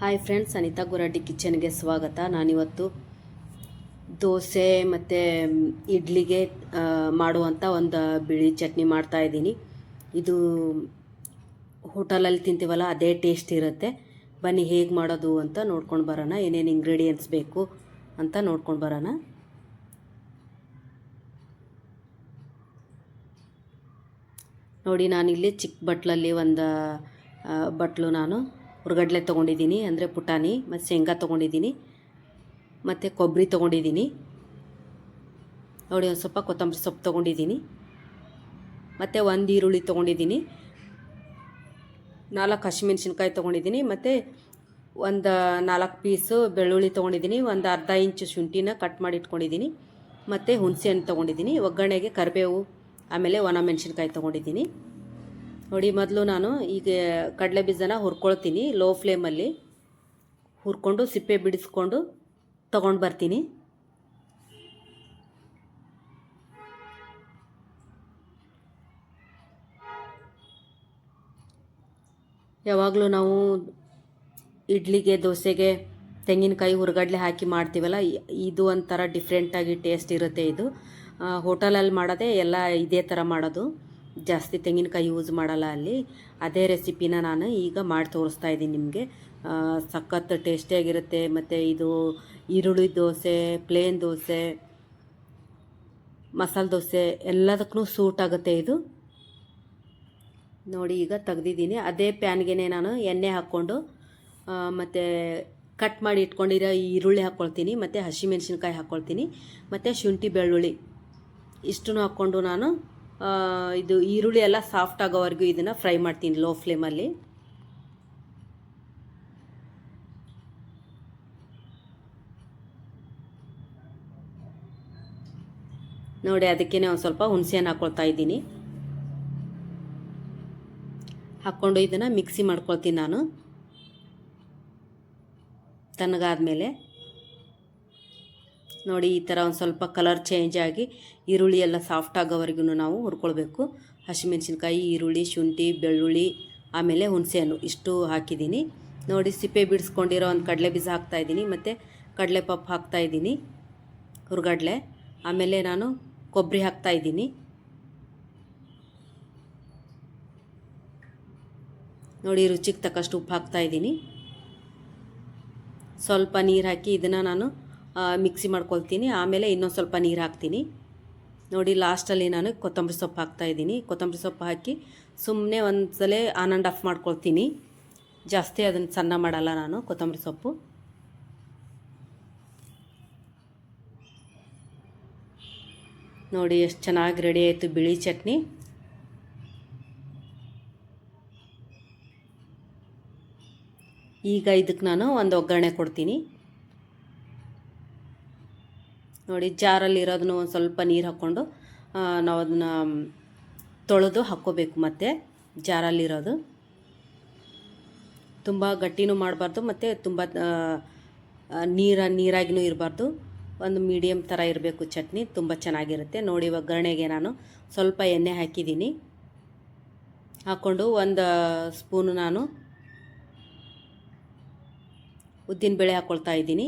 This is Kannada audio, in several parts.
ಹಾಯ್ ಫ್ರೆಂಡ್ಸ್ ಅನಿತಾ ಗುರಾಡಿ ಕಿಚನ್ಗೆ ಸ್ವಾಗತ. ನಾನಿವತ್ತು ದೋಸೆ ಮತ್ತು ಇಡ್ಲಿಗೆ ಮಾಡುವಂಥ ಒಂದು ಬಿಳಿ ಚಟ್ನಿ ಮಾಡ್ತಾ ಇದ್ದೀನಿ. ಇದು ಹೋಟೆಲಲ್ಲಿ ತಿಂತೀವಲ್ಲ, ಅದೇ ಟೇಸ್ಟ್ ಇರುತ್ತೆ. ಬನ್ನಿ ಹೇಗೆ ಮಾಡೋದು ಅಂತ ನೋಡ್ಕೊಂಡು ಬರೋಣ. ಏನೇನು ಇಂಗ್ರೀಡಿಯೆಂಟ್ಸ್ ಬೇಕು ಅಂತ ನೋಡ್ಕೊಂಡು ಬರೋಣ. ನೋಡಿ, ನಾನಿಲ್ಲಿ ಚಿಕ್ಕ ಬಟ್ಲಲ್ಲಿ ಒಂದು ಬಟ್ಲು ನಾನು ಹುರ್ಗಡ್ಲೆ ತೊಗೊಂಡಿದ್ದೀನಿ, ಅಂದರೆ ಪುಟಾಣಿ, ಮತ್ತು ಶೇಂಗಾ ತೊಗೊಂಡಿದ್ದೀನಿ, ಮತ್ತು ಕೊಬ್ಬರಿ ತೊಗೊಂಡಿದ್ದೀನಿ. ನೋಡಿ, ಒಂದು ಸ್ವಲ್ಪ ಕೊತ್ತಂಬರಿ ಸೊಪ್ಪು ತೊಗೊಂಡಿದ್ದೀನಿ, ಮತ್ತು ಒಂದು ಈರುಳ್ಳಿ ತೊಗೊಂಡಿದ್ದೀನಿ, ನಾಲ್ಕು ಹಸಿಮೆಣ್ಸಿನ್ಕಾಯಿ ತೊಗೊಂಡಿದ್ದೀನಿ, ಮತ್ತು ಒಂದು ನಾಲ್ಕು ಪೀಸು ಬೆಳ್ಳುಳ್ಳಿ ತೊಗೊಂಡಿದ್ದೀನಿ, ಒಂದು ಅರ್ಧ ಇಂಚು ಶುಂಠಿನ ಕಟ್ ಮಾಡಿ ಇಟ್ಕೊಂಡಿದ್ದೀನಿ, ಮತ್ತು ಹುಣಸೆ ಹಣ್ಣು ತೊಗೊಂಡಿದ್ದೀನಿ, ಒಗ್ಗರಣೆಗೆ ಕರಿಬೇವು, ಆಮೇಲೆ ಒಣ ಮೆಣಸಿನ್ಕಾಯಿ ತೊಗೊಂಡಿದ್ದೀನಿ. ನೋಡಿ, ಮೊದಲು ನಾನು ಈಗ ಕಡಲೆ ಬೀಜನ ಹುರ್ಕೊಳ್ತೀನಿ ಲೋ ಫ್ಲೇಮಲ್ಲಿ ಹುರ್ಕೊಂಡು ಸಿಪ್ಪೆ ಬಿಡಿಸ್ಕೊಂಡು ತಗೊಂಡು ಬರ್ತೀನಿ. ಯಾವಾಗಲೂ ನಾವು ಇಡ್ಲಿಗೆ, ದೋಸೆಗೆ, ತೆಂಗಿನಕಾಯಿ ಹುರ್ಗಡ್ಲೆ ಹಾಕಿ ಮಾಡ್ತೀವಲ್ಲ, ಇದು ಒಂಥರ ಡಿಫ್ರೆಂಟಾಗಿ ಟೇಸ್ಟ್ ಇರುತ್ತೆ ಇದು. ಹೋಟೆಲಲ್ಲಿ ಮಾಡೋದೇ ಎಲ್ಲ ಇದೇ ಥರ ಮಾಡೋದು. ಜಾಸ್ತಿ ತೆಂಗಿನಕಾಯಿ ಯೂಸ್ ಮಾಡಲ್ಲ ಅಲ್ಲಿ. ಅದೇ ರೆಸಿಪಿನ ನಾನು ಈಗ ಮಾಡಿ ತೋರಿಸ್ತಾ ಇದ್ದೀನಿ ನಿಮಗೆ. ಸಖತ್ ಟೇಸ್ಟಿಯಾಗಿರುತ್ತೆ ಮತ್ತು ಇದು ಈರುಳ್ಳಿ ದೋಸೆ ಪ್ಲೇನ್ ದೋಸೆ, ಮಸಾಲೆ ದೋಸೆ ಎಲ್ಲದಕ್ಕೂ ಸೂಟ್ ಆಗುತ್ತೆ ಇದು. ನೋಡಿ ಈಗ ತೆಗ್ದಿದ್ದೀನಿ. ಅದೇ ಪ್ಯಾನ್ಗೆ ನಾನು ಎಣ್ಣೆ ಹಾಕ್ಕೊಂಡು ಮತ್ತು ಕಟ್ ಮಾಡಿ ಇಟ್ಕೊಂಡಿರೋ ಈರುಳ್ಳಿ ಹಾಕ್ಕೊಳ್ತೀನಿ ಮತ್ತು ಹಸಿಮೆಣಸಿನ್ಕಾಯಿ ಹಾಕ್ಕೊಳ್ತೀನಿ ಮತ್ತು ಶುಂಠಿ ಬೆಳ್ಳುಳ್ಳಿ. ಇಷ್ಟನ್ನು ಹಾಕ್ಕೊಂಡು ನಾನು ಇದು ಈರುಳ್ಳಿ ಎಲ್ಲ ಸಾಫ್ಟ್ ಆಗೋವರೆಗೂ ಇದನ್ನು ಫ್ರೈ ಮಾಡ್ತೀನಿ ಲೋ ಫ್ಲೇಮಲ್ಲಿ ನೋಡಿ ಅದಕ್ಕೇ ಒಂದು ಸ್ವಲ್ಪ ಹುಣಸೆಹಣ್ಣು ಹಾಕ್ಕೊಳ್ತಾ ಇದ್ದೀನಿ. ಹಾಕ್ಕೊಂಡು ಇದನ್ನು ಮಿಕ್ಸಿ ಮಾಡ್ಕೊಳ್ತೀನಿ ನಾನು. ತಣ್ಣಗಾದ್ಮೇಲೆ. ನೋಡಿ, ಈ ಥರ ಒಂದು ಸ್ವಲ್ಪ ಕಲರ್ ಚೇಂಜ್ ಆಗಿ ಈರುಳ್ಳಿ ಎಲ್ಲ ಸಾಫ್ಟ್ ಆಗೋವರೆಗೂ ನಾವು ಹುರ್ಕೊಳ್ಬೇಕು. ಹಸಿಮೆಣಸಿನ್ಕಾಯಿ, ಈರುಳ್ಳಿ, ಶುಂಠಿ, ಬೆಳ್ಳುಳ್ಳಿ, ಆಮೇಲೆ ಹುಣಸೆಹಣ್ಣು ಇಷ್ಟು ಹಾಕಿದ್ದೀನಿ. ನೋಡಿ, ಸಿಪ್ಪೆ ಬಿಡಿಸ್ಕೊಂಡಿರೋ ಒಂದು ಕಡಲೆ ಬೀಜ ಹಾಕ್ತಾಯಿದ್ದೀನಿ ಮತ್ತು ಕಡಲೆ ಪಪ್ಪು ಹಾಕ್ತಾಯಿದ್ದೀನಿ ಹುರ್ಗಡ್ಲೆ. ಆಮೇಲೆ ನಾನು ಕೊಬ್ಬರಿ ಹಾಕ್ತಾಯಿದ್ದೀನಿ ನೋಡಿ, ರುಚಿಗೆ ತಕ್ಕಷ್ಟು ಉಪ್ಪು ಹಾಕ್ತಾಯಿದ್ದೀನಿ ಸ್ವಲ್ಪ ನೀರು ಹಾಕಿ ಇದನ್ನು ನಾನು ಮಿಕ್ಸಿ ಮಾಡ್ಕೊಳ್ತೀನಿ. ಆಮೇಲೆ ಇನ್ನೊಂದು ಸ್ವಲ್ಪ ನೀರು ಹಾಕ್ತೀನಿ. ನೋಡಿ ಲಾಸ್ಟಲ್ಲಿ ನಾನು ಕೊತ್ತಂಬರಿ ಸೊಪ್ಪು ಹಾಕ್ತಾಯಿದ್ದೀನಿ ಕೊತ್ತಂಬರಿ ಸೊಪ್ಪು ಹಾಕಿ ಸುಮ್ಮನೆ ಒಂದು ಸಲ ಆನ್ ಆ್ಯಂಡ್ ಆಫ್ ಮಾಡ್ಕೊಳ್ತೀನಿ. ಜಾಸ್ತಿ ಅದನ್ನು ಸಣ್ಣ ಮಾಡಲ್ಲ ನಾನು ಕೊತ್ತಂಬರಿ ಸೊಪ್ಪು. ನೋಡಿ, ಎಷ್ಟು ಚೆನ್ನಾಗಿ ರೆಡಿ ಆಯಿತು ಬಿಳಿ ಚಟ್ನಿ. ಈಗ ಇದಕ್ಕೆ ನಾನು ಒಂದು ಒಗ್ಗರಣೆ ಕೊಡ್ತೀನಿ. ನೋಡಿ, ಜಾರಲ್ಲಿ ಇರೋದನ್ನು ಒಂದು ಸ್ವಲ್ಪ ನೀರು ಹಾಕ್ಕೊಂಡು ನಾವು ಅದನ್ನು ತೊಳೆದು ಹಾಕ್ಕೋಬೇಕು ಮತ್ತೆ ಜಾರಲ್ಲಿರೋದು ತುಂಬ ಗಟ್ಟಿನೂ ಮಾಡಬಾರ್ದು ಮತ್ತು ತುಂಬ ನೀರ, ನೀರಾಗಿನೂ ಇರಬಾರ್ದು. ಒಂದು ಮೀಡಿಯಮ್ ಥರ ಇರಬೇಕು ಚಟ್ನಿ, ತುಂಬ ಚೆನ್ನಾಗಿರುತ್ತೆ. ನೋಡಿ ಒಗ್ಗರಣೆಗೆ ನಾನು ಸ್ವಲ್ಪ ಎಣ್ಣೆ ಹಾಕಿದ್ದೀನಿ. ಹಾಕ್ಕೊಂಡು ಒಂದು ಸ್ಪೂನು ನಾನು ಉದ್ದಿನಬೇಳೆ ಹಾಕ್ಕೊಳ್ತಾ ಇದ್ದೀನಿ.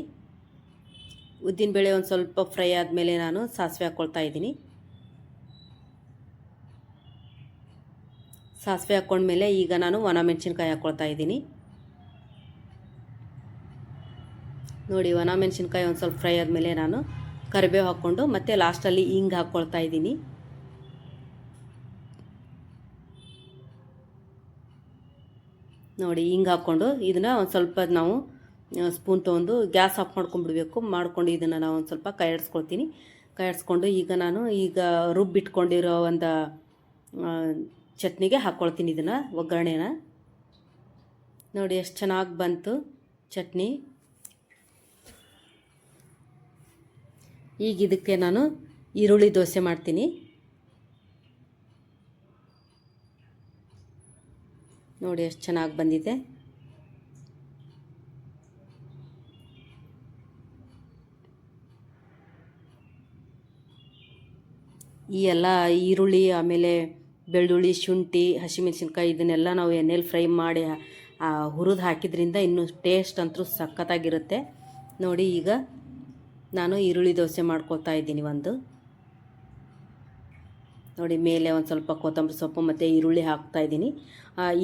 ಉದ್ದಿನಬೇಳೆ ಒಂದು ಸ್ವಲ್ಪ ಫ್ರೈ ಆದಮೇಲೆ ನಾನು ಸಾಸಿವೆ ಹಾಕ್ಕೊಳ್ತಾ ಇದ್ದೀನಿ. ಸಾಸಿವೆ ಹಾಕ್ಕೊಂಡ್ಮೇಲೆ ಈಗ ನಾನು ಒಣ ಮೆಣಸಿನ್ಕಾಯಿ ಹಾಕ್ಕೊಳ್ತಾ ಇದ್ದೀನಿ. ನೋಡಿ ಒಣ ಮೆಣಸಿನ್ಕಾಯಿ ಒಂದು ಸ್ವಲ್ಪ ಫ್ರೈ ಆದಮೇಲೆ ನಾನು ಕರಿಬೇವು ಹಾಕ್ಕೊಂಡು ಮತ್ತು ಲಾಸ್ಟಲ್ಲಿ ಹಿಂಗೆ ಹಾಕ್ಕೊಳ್ತಾ ಇದ್ದೀನಿ. ನೋಡಿ ಹಿಂಗೆ ಹಾಕ್ಕೊಂಡು ಇದನ್ನು ಒಂದು ಸ್ವಲ್ಪ ನಾವು ಸ್ಪೂನ್ ತೊಗೊಂಡು ಗ್ಯಾಸ್ ಆಫ್ ಮಾಡ್ಕೊಂಡ್ಬಿಡ್ಬೇಕು. ಮಾಡ್ಕೊಂಡು ಇದನ್ನು ನಾವು ಒಂದು ಸ್ವಲ್ಪ ಕೈಯಾಡಿಸ್ಕೊಳ್ತೀನಿ. ಕೈಯಾಡಿಸ್ಕೊಂಡು ಈಗ ನಾನು ಈಗ ರುಬ್ಬಿಟ್ಕೊಂಡಿರೋ ಒಂದು ಚಟ್ನಿಗೆ ಹಾಕ್ಕೊಳ್ತೀನಿ ಇದನ್ನು, ಒಗ್ಗರಣೆನ. ನೋಡಿ ಎಷ್ಟು ಚೆನ್ನಾಗಿ ಬಂತು ಚಟ್ನಿ. ಈಗ ಇದಕ್ಕೆ ನಾನು ಈರುಳ್ಳಿ ದೋಸೆ ಮಾಡ್ತೀನಿ. ನೋಡಿ ಎಷ್ಟು ಚೆನ್ನಾಗಿ ಬಂದಿದೆ. ಈ ಎಲ್ಲ ಈರುಳ್ಳಿ, ಆಮೇಲೆ ಬೆಳ್ಳುಳ್ಳಿ, ಶುಂಠಿ, ಹಸಿಮೆಣಸಿನ್ಕಾಯಿ ಇದನ್ನೆಲ್ಲ ನಾವು ಎಣ್ಣೆಲಿ ಫ್ರೈ ಮಾಡಿ ಹುರಿದು ಹಾಕಿದ್ರಿಂದ ಇನ್ನೂ ಟೇಸ್ಟ್ ಅಂತೂ ಸಖತ್ತಾಗಿರುತ್ತೆ. ನೋಡಿ ಈಗ ನಾನು ಈರುಳ್ಳಿ ದೋಸೆ ಮಾಡ್ಕೊತಾ ಇದ್ದೀನಿ ಒಂದು. ನೋಡಿ ಮೇಲೆ ಒಂದು ಸ್ವಲ್ಪ ಕೊತ್ತಂಬರಿ ಸೊಪ್ಪು ಮತ್ತು ಈರುಳ್ಳಿ ಹಾಕ್ತಾ ಇದ್ದೀನಿ.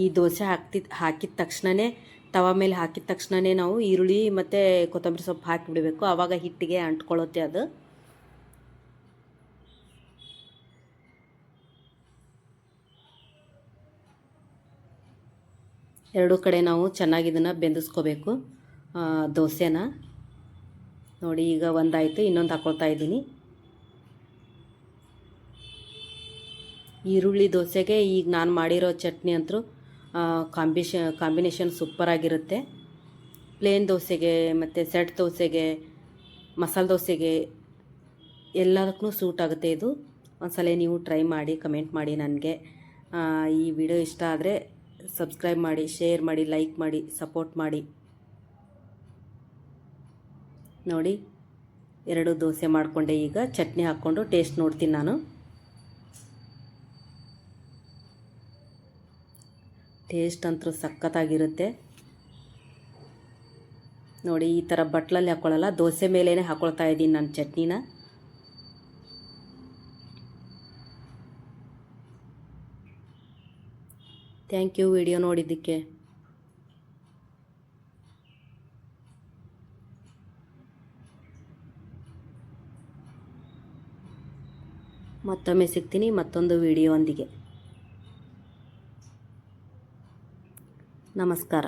ಈ ದೋಸೆ ಹಾಕ್ತಿದ್ ಹಾಕಿದ ತಕ್ಷಣವೇ ತವ ಮೇಲೆ ಹಾಕಿದ ತಕ್ಷಣವೇ ನಾವು ಈರುಳ್ಳಿ ಮತ್ತು ಕೊತ್ತಂಬರಿ ಸೊಪ್ಪು ಹಾಕಿಬಿಡಬೇಕು. ಆವಾಗ ಹಿಟ್ಟಿಗೆ ಅಂಟ್ಕೊಳ್ಳುತ್ತೆ ಅದು. ಎರಡೂ ಕಡೆ ನಾವು ಚೆನ್ನಾಗಿ ಇದನ್ನು ಬೆಂದಿಸ್ಕೋಬೇಕು. ದೋಸೆನ. ನೋಡಿ, ಈಗ ಒಂದಾಯಿತು, ಇನ್ನೊಂದು ಹಾಕ್ಕೊಳ್ತಾ ಇದ್ದೀನಿ. ಈರುಳ್ಳಿ ದೋಸೆಗೆ ಈಗ ನಾನು ಮಾಡಿರೋ ಚಟ್ನಿ ಅಂತೂ ಕಾಂಬಿಷ, ಕಾಂಬಿನೇಷನ್ ಸೂಪರಾಗಿರುತ್ತೆ ಪ್ಲೇನ್ ದೋಸೆಗೆ, ಮತ್ತು ಸೆಟ್ ದೋಸೆಗೆ, ಮಸಾಲೆ ದೋಸೆಗೆ ಎಲ್ಲದಕ್ಕೂ ಸೂಟ್ ಆಗುತ್ತೆ ಇದು. ಒಂದ್ಸಲ ನೀವು ಟ್ರೈ ಮಾಡಿ, ಕಮೆಂಟ್ ಮಾಡಿ ನನಗೆ. ಈ ವಿಡಿಯೋ ಇಷ್ಟ ಆದರೆ ಸಬ್ಸ್ಕ್ರೈಬ್ ಮಾಡಿ, ಶೇರ್ ಮಾಡಿ, ಲೈಕ್ ಮಾಡಿ, ಸಪೋರ್ಟ್ ಮಾಡಿ. ನೋಡಿ, ಎರಡು ದೋಸೆ ಮಾಡಿಕೊಂಡೆ ಈಗ. ಚಟ್ನಿ ಹಾಕ್ಕೊಂಡು ಟೇಸ್ಟ್ ನೋಡ್ತೀನಿ ನಾನು. ಟೇಸ್ಟ್ ಅಂತೂ ಸಖತ್ತಾಗಿರುತ್ತೆ. ನೋಡಿ, ಈ ಥರ ಬಟ್ಲಲ್ಲಿ ಹಾಕ್ಕೊಳ್ಳಲ್ಲ ದೋಸೆ ಮೇಲೇ ಹಾಕ್ಕೊಳ್ತಾ ಇದ್ದೀನಿ ನಾನು ಚಟ್ನಿನ. ಥ್ಯಾಂಕ್ ಯು ವಿಡಿಯೋ ನೋಡಿದ್ದಕ್ಕೆ. ಮತ್ತೊಮ್ಮೆ ಸಿಗ್ತೀನಿ ಮತ್ತೊಂದು ವಿಡಿಯೋ ಒಂದಿಗೆ. ನಮಸ್ಕಾರ.